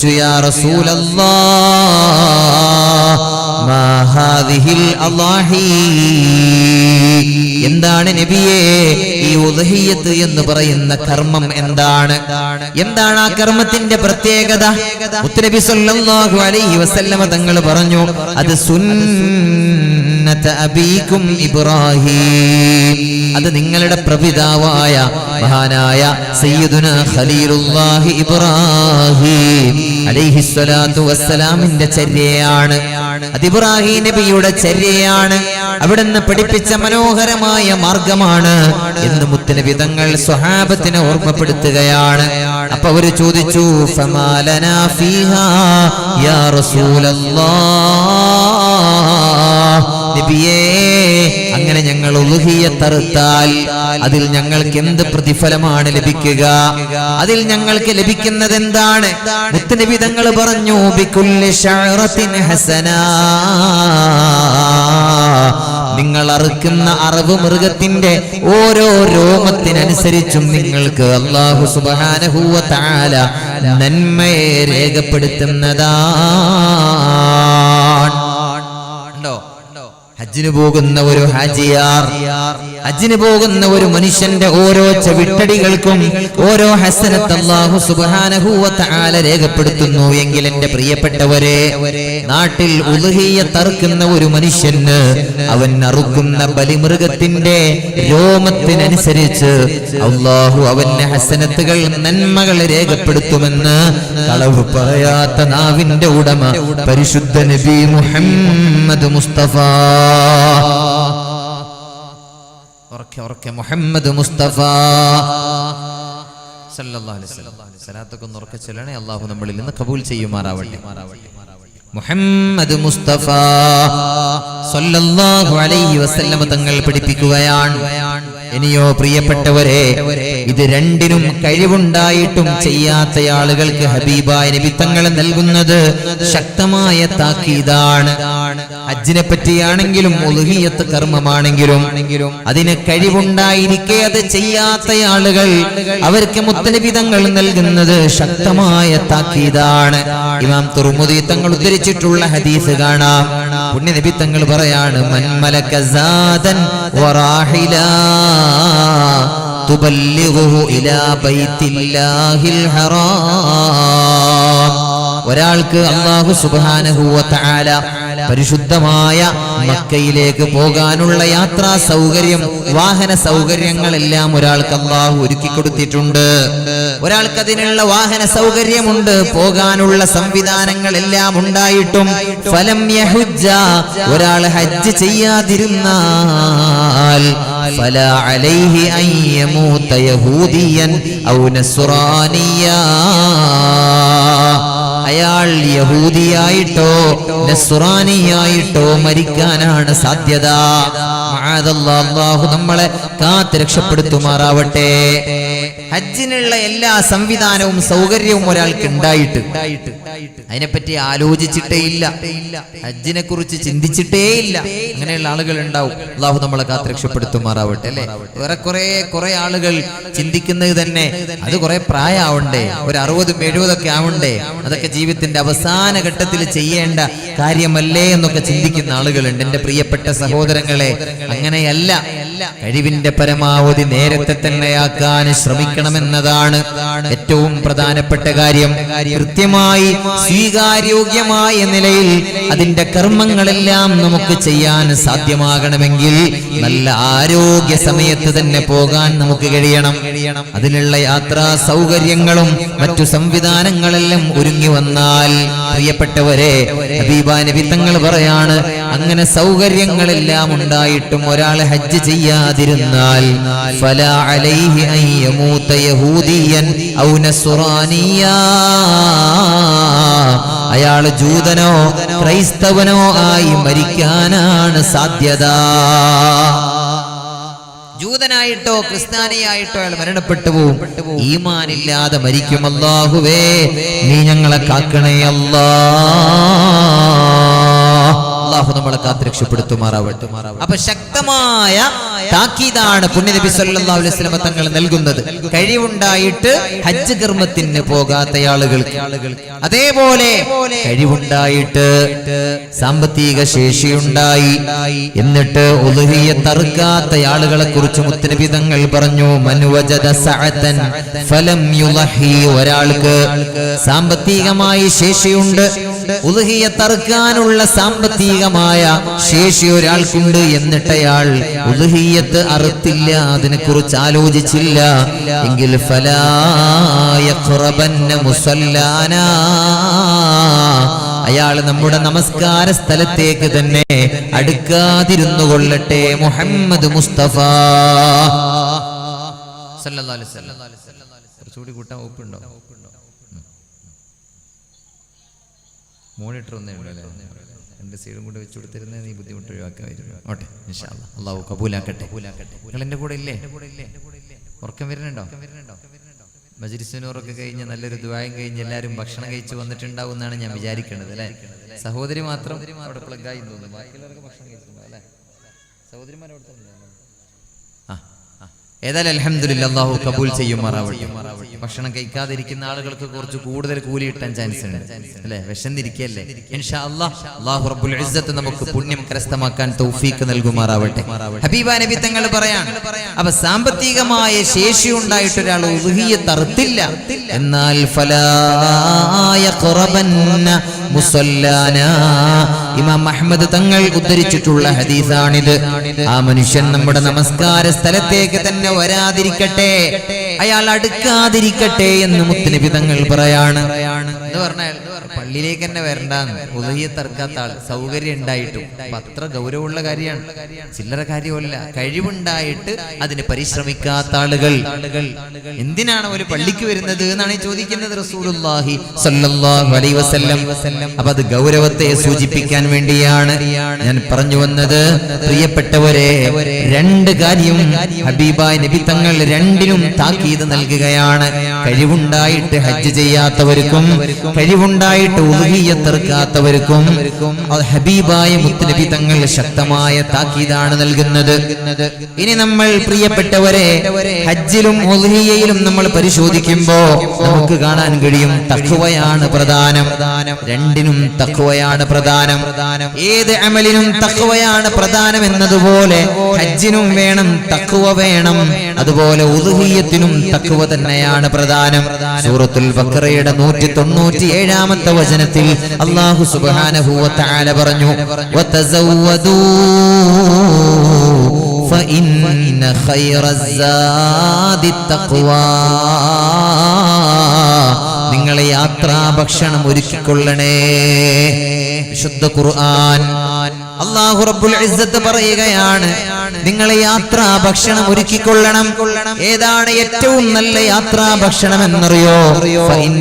ചോദിച്ചു യാ റസൂലല്ലാ എന്താണ് നബിയേ ഈ ഉദഹിയത്ത് എന്ന് പറയുന്ന കർമ്മം എന്താണ്? എന്താണ് ആ കർമ്മത്തിന്റെ പ്രത്യേകത? മുത്തനബി സല്ലല്ലാഹു അലൈഹി വസല്ലമ തങ്ങൾ പറഞ്ഞു അത് സുന്നത ഇബ്രാഹിം. അത് നിങ്ങളുടെ പ്രപിതാവായ മഹാനായ സയ്യിദുന ഖലീലുല്ലാഹി ഇബ്രാഹിം. അലൈഹി സ്വലാത്തു വസ്സലാമിന്റെ ചര്യയാണ്. അത് ഇബ്രാഹിം നബിയുടെ ചര്യയാണ്. അവിടുന്ന് പഠിപ്പിച്ച മനോഹരമായ മാർഗമാണ് എന്ന് മുത്തനബി തങ്ങൾ സ്വഹാബത്തിനെ ഓർമ്മപ്പെടുത്തുകയാണ്. അപ്പൊ അവർ ചോദിച്ചു ഫമാലനാ ഫീഹാ യാ റസൂലല്ലാഹ് ഉലുഹിയത്തറുത്താൽ അതിൽ ഞങ്ങൾക്ക് എന്ത് പ്രതിഫലമാണ് ലഭിക്കുക? അതിൽ ഞങ്ങൾക്ക് ലഭിക്കുന്നത് എന്താണ്? മുത്തനബി തങ്ങൾ പറഞ്ഞു ഹസന. നിങ്ങൾ അറുക്കുന്ന അറവ് മൃഗത്തിന്റെ ഓരോ രോമത്തിനനുസരിച്ചും നിങ്ങൾക്ക് അള്ളാഹു സുബാനഹൂവ താല നന്മയെ രേഖപ്പെടുത്തുന്നതാണ്. ഹജ്ജിന് പോകുന്ന ഒരു ഹാജിയാർ ഹജ്ജിന് പോകുന്ന ഒരു മനുഷ്യന്റെ ഓരോ ചവിട്ടടികൾക്കും ഓരോ ഹസനത്ത് അല്ലാഹു സുബ്ഹാനഹു തആല രേഖപ്പെടുത്തുന്നു. എങ്കിൽ എന്റെ പ്രിയപ്പെട്ടവരെ നാട്ടിൽ ഉലുഹിയ തറുക്കുന്ന ഒരു മനുഷ്യന് അവൻ അറുക്കുന്ന ബലിമൃഗത്തിന്റെ രോമത്തിനനുസരിച്ച് അള്ളാഹു അവന്റെ ഹസനത്തുകൾ നന്മകൾ രേഖപ്പെടുത്തുമെന്ന് കളവ് പറയാത്ത നാവിന്റെ ഉടമ പരിശുദ്ധ നബി മുഹമ്മദ് മുസ്തഫ. ഉറക്കെ. മുഹമ്മദ് മുസ്തഫ. സലാത്തൊക്കെ നമ്മളിൽ നിന്ന് കബൂൽ മുഹമ്മദ് മുസ്തഫ. സല്ലല്ലാഹു അലൈഹി വസല്ലം തങ്ങൾ പഠിപ്പിക്കുകയാണ്. ഇനിയോ പ്രിയപ്പെട്ടവരെ ഇത് രണ്ടിനും കഴിവുണ്ടായിട്ടും ചെയ്യാത്ത ആളുകൾക്ക് ഹബീബായ നബി നൽകുന്നത് ശക്തമായ താക്കീതാണ്. ഹജ്ജിനെ പറ്റിയാണെങ്കിലും ഉലുഹിയത്ത് കർമ്മമാണെങ്കിലും അതിന് കഴിവുണ്ടായിരിക്കെ അത് ചെയ്യാത്ത ആളുകൾ അവർക്ക് മുത്തനബി തങ്ങൾ നൽകുന്നത് ശക്തമായ താക്കീതാണ്. ഇമാം തുറമുദി തങ്ങൾ ഉദ്ധരിച്ചിട്ടുള്ള ഹദീസ് കാണാം. പുണ്യനബി തങ്ങൾ പറയാണ് മൻമലക വറാഹില തുബല്ലിഗുഹു ഇലാ ഹറാം. ഒരാൾക്ക് അള്ളാഹു സുബ്ഹാനഹു വ തആല പരിശുദ്ധമായ മക്കയിലേക്ക് പോകാനുള്ള യാത്രാ സൗകര്യം വാഹന സൗകര്യങ്ങളെല്ലാം ഒരാൾക്ക് അള്ളാഹ് ഒരുക്കി കൊടുത്തിട്ടുണ്ട്. ഒരാൾക്ക് അതിനുള്ള വാഹന സൗകര്യമുണ്ട് പോകാനുള്ള സംവിധാനങ്ങളെല്ലാം ഉണ്ടായിട്ടും. ഫലം യഹുജ ഒരാൾ ഹജ്ജ് ചെയ്യാതിരുന്നാൽ ഫല അലൈഹി അയ്യമൂത്ത യഹൂദിയൻ ഔ നസ്റാനിയാ അയാൾ യഹൂദിയായിട്ടോ നസ്രാനിയായിട്ടോ മരിക്കാനാണ് സാധ്യത. അല്ലാഹു നമ്മളെ കാത്ത് രക്ഷപ്പെടുത്തുമാറാവട്ടെ. ഹജ്ജിനുള്ള എല്ലാ സംവിധാനവും സൗകര്യവും ഒരാൾക്ക് ഉണ്ടായിട്ട്. അതിനെപ്പറ്റി ആലോചിച്ചിട്ടേ ഇല്ല ഹജ്ജിനെ കുറിച്ച് ചിന്തിച്ചിട്ടേ ഇല്ല അങ്ങനെയുള്ള ആളുകൾ ഉണ്ടാവും അള്ളാഹു നമ്മളെ കാത്ത് രക്ഷപ്പെടുത്തുമാറാവട്ടെ അല്ലെ? വേറെ കുറെ കുറെ ആളുകൾ ചിന്തിക്കുന്നത് തന്നെ അത് കുറെ പ്രായമാവണ്ടേ? ഒരു അറുപതും എഴുപതൊക്കെ ആവണ്ടേ? അതൊക്കെ ജീവിതത്തിന്റെ അവസാന ഘട്ടത്തിൽ ചെയ്യേണ്ട കാര്യമല്ലേ എന്നൊക്കെ ചിന്തിക്കുന്ന ആളുകളുണ്ട്. എന്റെ പ്രിയപ്പെട്ട സഹോദരങ്ങളെ അങ്ങനെയല്ല. കഴിവിന്റെ പരമാവധി നേരത്തെ തന്നെയാക്കാൻ ശ്രമിക്കണമെന്നതാണ് ഏറ്റവും പ്രധാനപ്പെട്ട കാര്യം. കൃത്യമായി സ്വീകാര്യോഗ്യമായ നിലയിൽ അതിന്റെ കർമ്മങ്ങളെല്ലാം നമുക്ക് ചെയ്യാൻ സാധ്യമാകണമെങ്കിൽ നല്ല ആരോഗ്യ സമയത്ത് തന്നെ പോകാൻ നമുക്ക് കഴിയണം. അതിനുള്ള യാത്രാ സൗകര്യങ്ങളും മറ്റു സംവിധാനങ്ങളെല്ലാം ഒരുങ്ങി വന്നാൽ പ്രിയപ്പെട്ടവരെ ഹബീബ നബി തങ്ങൾ പറയാണ് അങ്ങനെ സൗകര്യങ്ങളെല്ലാം ഉണ്ടായിട്ടും ഒരാൾ ഹജ്ജ് ചെയ്യാതിരുന്നാൽ അലൈഹി യഹൂദിയൻ അയാൾ ജൂതനോ ക്രൈസ്തവനോ ആയി മരിക്കാനാണ് സാധ്യത. ജൂതനായിട്ടോ ക്രിസ്ത്യാനിയായിട്ടോ അയാൾ മരണപ്പെട്ടു പോവും. ഈമാനില്ലാതെ മരിക്കും അല്ലാഹുവേ. നീ ഞങ്ങളെ കാക്കണേ അല്ലാ. അള്ളാഹു നമ്മളെ കാത്ത് രക്ഷപ്പെടുത്തുമാറാവട്ടെ അപ്പൊ ശക്തമായ താക്കീതാണ് പുണ്യനബി അലൈഹി വസല്ലം തങ്ങൾ നൽകുന്നത്. കഴിവുണ്ടായിട്ട് ഹജ്ജ് കർമ്മത്തിന് പോകാത്ത ആളുകൾ അതേപോലെ കഴിവുണ്ടായിട്ട് സാമ്പത്തിക ശേഷിയുണ്ടായി. എന്നിട്ട് ഉലുഹിയ തറുക്കാത്ത ആളുകളെ കുറിച്ച് മുത്തനബി തങ്ങൾ പറഞ്ഞു മനുവജദ സഅതൻ ഫലം യുലഹി. ഒരാൾക്ക് സാമ്പത്തികമായി ശേഷിയുണ്ട്. ഉലുഹിയ തറുക്കാനുള്ള സാമ്പത്തികമായ ശേഷി ഒരാൾക്കുണ്ട് എന്നിട്ടയാൾ അയാൾ ഉലുഹിയത്ത് അറുത്തില്ല അതിനെ കുറിച്ച് ആലോചിച്ചില്ല. എങ്കിൽ ഫലായഖ്റബന്ന മുസല്ലാന. അയാൾ നമ്മുടെ നമസ്കാര സ്ഥലത്തേക്ക് തന്നെ അടുക്കാതിരുന്നു കൊള്ളട്ടെ മുഹമ്മദ് മുസ്തഫ. കുറച്ചുകൂടി മോണിറ്റർ ഒന്നേ ഉള്ളൂ അല്ലേ? രണ്ട് സൈഡും കൂടെ വെച്ച് കൊടുത്തിരുന്നേ നീ ബുദ്ധിമുട്ട് ഒഴിവാക്കാമായിരുന്നു. ഓട്ടെ ഇൻഷാ അല്ലാ. അള്ളാഹു കബൂലാക്കട്ടെ. നിങ്ങൾ എന്റെ കൂടെ ഇല്ലേ? ഉറക്കം വരുന്നുണ്ടോ? മജിരിസുനൂറൊക്കെ കഴിഞ്ഞ് നല്ലൊരു ദ്വായം കഴിഞ്ഞ് എല്ലാവരും ഭക്ഷണം കഴിച്ച് വന്നിട്ടുണ്ടാവും എന്നാണ് ഞാൻ വിചാരിക്കുന്നത് അല്ലേ? സഹോദരി മാത്രം അവിടെ പ്ലഗായി തോന്നുന്നു. ബാക്കിയുള്ളവർക്ക് ഭക്ഷണം കഴിച്ചിട്ടുണ്ടോ അല്ലേ? സഹോദരിമാരവിടെ ആ ആ. ഏതായാലും അലഹമുല്ലാഹു അള്ളാഹു കബൂൽ ചെയ്യുമാറാവട്ടെ. ഭക്ഷണം കഴിക്കാതിരിക്കുന്ന ആളുകൾക്ക് കുറച്ച് കൂടുതൽ കൂലി കിട്ടാൻ ചാൻസ് ഉണ്ട്. അല്ലെ? വിശന്നിരിക്കല്ലേ? അള്ളാഹു റബ്ബുൽ നമുക്ക് പുണ്യം കരസ്ഥമാക്കാൻ തൗഫീക്ക് നൽകുമാറാവട്ടെ. ഹബീബ നബി തങ്ങൾ പറയാം അപ്പൊ സാമ്പത്തികമായ ശേഷി ഉണ്ടായിട്ട് ഒരാൾ ഉറുഹിയത്ത് തറുത്തില്ല. എന്നാൽ ഫലായ കുറവന്ന മുസല്ലാന. ഇമാം അഹ്മദ് തങ്ങൾ ഉദ്ധരിച്ചിട്ടുള്ള ഹദീസാണിത്. ആ മനുഷ്യൻ നമ്മുടെ നമസ്കാര സ്ഥലത്തേക്ക് തന്നെ വരാതിരിക്കട്ടെ. അയാൾ അടുക്കാതിരിക്കട്ടെ എന്ന് മുത്തനബി തങ്ങൾ പറയാണ്. എന്ന് പറഞ്ഞാൽ പള്ളിയിലേക്ക് തന്നെ വരണ്ടാന്ന്. ഉദയ തർക്കാത്ത ആൾ സൗകര്യം ഉണ്ടായിട്ടും. അത്ര ഗൗരവമുള്ള കാര്യമാണ്. ചില്ലറ കാര്യമല്ല. കഴിവുണ്ടായിട്ട് അതിന് പരിശ്രമിക്കാത്ത ആളുകൾ. എന്തിനാണ് ഒരു പള്ളിക്ക് വരുന്നത് എന്നാണ് ചോദിക്കുന്നത് റസൂലുള്ളാഹി അലൈഹി വസല്ലം. അപ്പൊ അത് ഗൗരവത്തെ സൂചിപ്പിക്കാൻ വേണ്ടിയാണ് ഞാൻ പറഞ്ഞു വന്നത്. പ്രിയപ്പെട്ടവരെ രണ്ട് കാര്യം ഹബീബായ നബി തങ്ങൾ രണ്ടിനും താക്കീത് നൽകുകയാണ്. കഴിവുണ്ടായിട്ട് ഹജ്ജ് ചെയ്യാത്തവർക്കും കഴിവുണ്ടായിട്ട് ഉറുഹിയത്തെറുക്കാത്തവർക്കും അത് ഹബീബായ മുത്തലബി തങ്ങൾ ശക്തമായ താക്കീതാണ് നൽകുന്നത്. ഇനി നമ്മൾ പ്രിയപ്പെട്ടവരെ ഹജ്ജിലും ഉറുഹിയയിലും നമ്മൾ പരിശോധിക്കുമ്പോ നമുക്ക് കാണാൻ കഴിയും തക്കുവയാണ് പ്രധാനം. രണ്ടിനും തക്കുവയാണ് പ്രധാനം. ഏത് അമലിനും തക്കുവയാണ് പ്രധാനം എന്നതുപോലെ ഹജ്ജിനും വേണം തക്കുവ വേണം. അതുപോലെ ഉദുഹിയത്തിനും തക്കുവ തന്നെയാണ് പ്രധാനം. സൂറത്തുൽ ബക്കറയുടെ നൂറ്റി തൊണ്ണൂറ്റി ഏഴാമത്തെ വചനത്തിൽ അള്ളാഹു സുബ്ഹാനഹു വ തആല പറഞ്ഞു വതസവ്വദൂ فإن خير الزاد التقوى നിങ്ങളെ യാത്രാ ഭക്ഷണം ഒരുക്കിക്കൊള്ളണേ വിശുദ്ധ ഖുർആൻ അള്ളാഹു റബ്ബുൽ ഇസ്സത്ത് പറയുകയാണ് നിങ്ങളെ യാത്രാ ഭക്ഷണം ഒരുക്കിക്കൊള്ളണം ഏതാണ് ഏറ്റവും നല്ല യാത്രാ ഭക്ഷണം എന്നറിയോ ഫഇന്ന